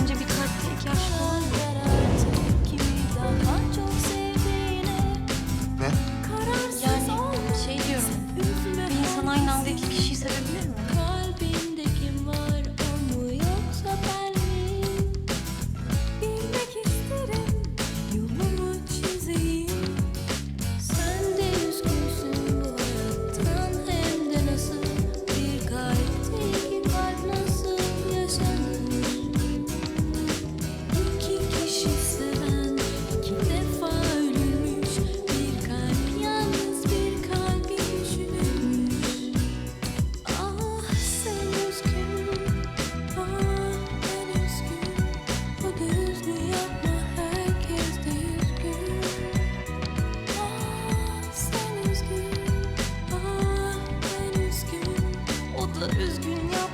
Bence bir kalpte iki falan mı? üzgün ya